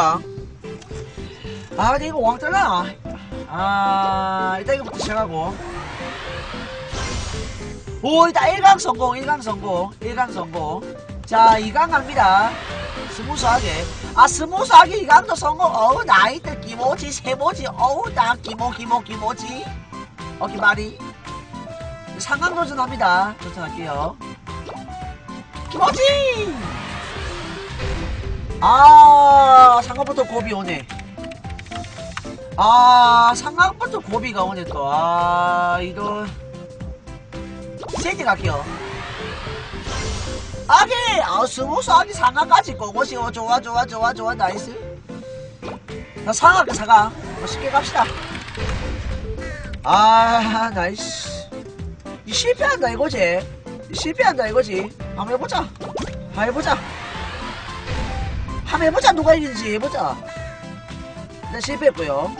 5강 아 근데 이거 왕따나 아. 일단 이거부터 시작하고. 오 일단 1강 성공 1강 성공 1강 성공 자 2강 갑니다. 스무스하게. 아 스무스하게 2강도 성공 어우 나이트 기모지 세모지. 어우 나 기모 기모 기모지. 어기 말이 상강 도전합니다. 도전할게요. 기모지! 아 상강부터 고비 오네. 아 상강부터 고비가 오네 또아 이거 세게 갈게요. 아기 아 스무스 아기 상강까지 고고시 어. 좋아 좋아 좋아 좋아. 나이스. 나 상강할게 상강 뭐 쉽게 갑시다. 아 나이스. 이 실패한다 이거지. 이 실패한다 이거지. 한번 해보자. 한번 해보자 한번 해보자. 누가 이기는지 해보자. 나 실패했고요.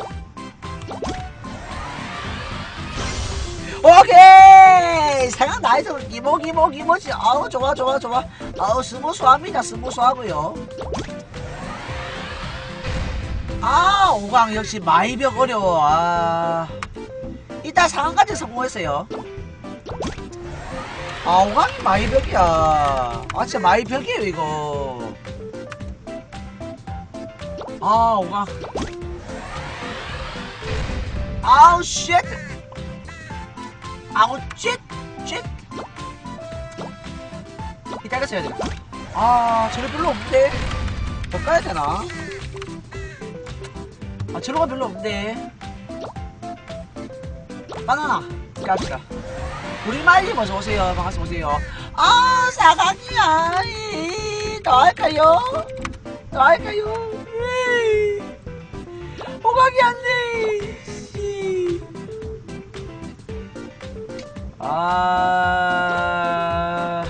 오케이! 상황 나이스. 기모 기모 기모지 아우 좋아 좋아 좋아. 아우 스무스합니다. 스무스하고요. 아 5강 역시 마이벽 어려워. 아. 이따 상황까지 성공했어요. 아 5강이 마이벽이야. 아 진짜 마이벽이에요 이거 아 5강 아우 쉣 아우 쉣 쉣. 기다려서 해야 되겠다 아 저리 별로 없는데 더 까야 되나? 아 저로가 별로 없는데 바나나. 갑시다. 우리 말님 어서 오세요. 반갑습니다. 오세요. 아 사강이야 이, 더 할까요? 더 할까요 호강이 안돼 아.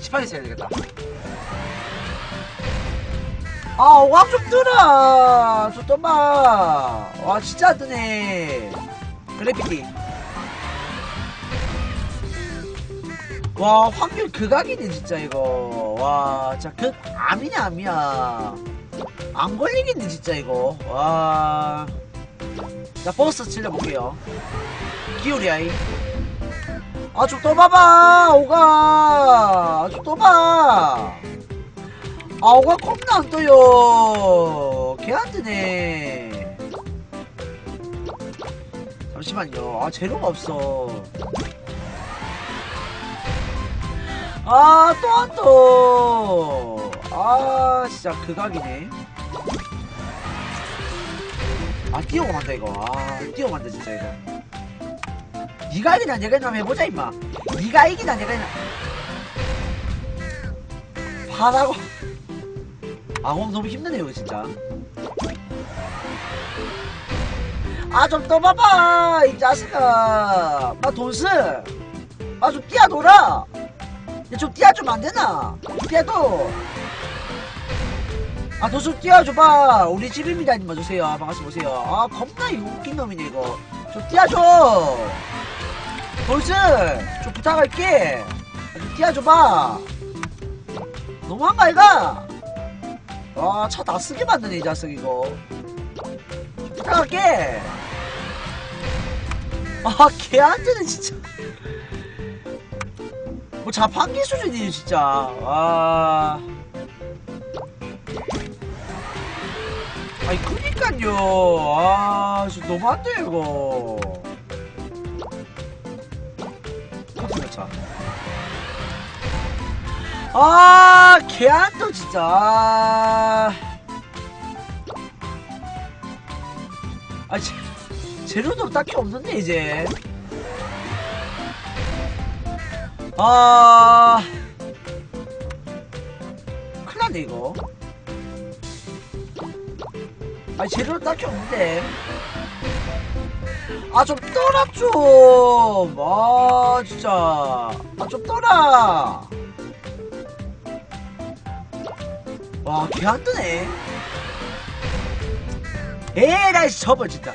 18일 해야 되겠다. 아 호강 좀 뜨라 좋더만. 와 진짜 안 뜨네. 그래피티 와 확률 극악이네 진짜 이거. 와 진짜 극 암이냐 암이야 안 걸리겠네 진짜 이거. 와 자 버스 질러볼게요. 기울이야이. 아 좀 떠봐봐 오가. 좀 떠봐. 아 오가 겁나 안 떠요. 개안 뜨네. 잠시만요. 아 재료가 없어. 아, 또한 또. 아, 진짜 극악이네. 아, 만다, 이거. 아, 만다, 진짜, 이거. 니가 이기나, 내가 이기나 해보자, 임마. 니가 이기나, 내가 이기나. 파라고. 아, 오늘 너무 힘드네요, 진짜. 아, 좀 떠봐봐, 이 자식아. 아, 좀 뛰어놀아. 야, 좀 띄워주면 안 되나? 띄워도. 아, 도수 띄워줘봐. 우리 집입니다. 님 와주세요. 반갑습니다. 오세요. 아, 겁나 이 웃긴 놈이네, 이거. 좀 띄워줘. 돌스, 좀 부탁할게. 아, 좀 띄워줘봐. 너무한 거 아이가? 와, 차다 쓰게 만드네, 이 자식, 이거. 좀 부탁할게. 아, 개 안 되네, 진짜. 뭐 자판기 수준이에요 진짜 아 아니 그니깐요. 아 진짜 너무한데 이거. 차. 아 개안도 진짜. 아 아, 제, 재료도 딱히 없는데 이제. 아. 큰일났네 이거 아니 재료 딱히 없는데. 아 좀 떠라 좀아 진짜. 아 좀 떠라 와개 안 뜨네. 에라이 접어 진짜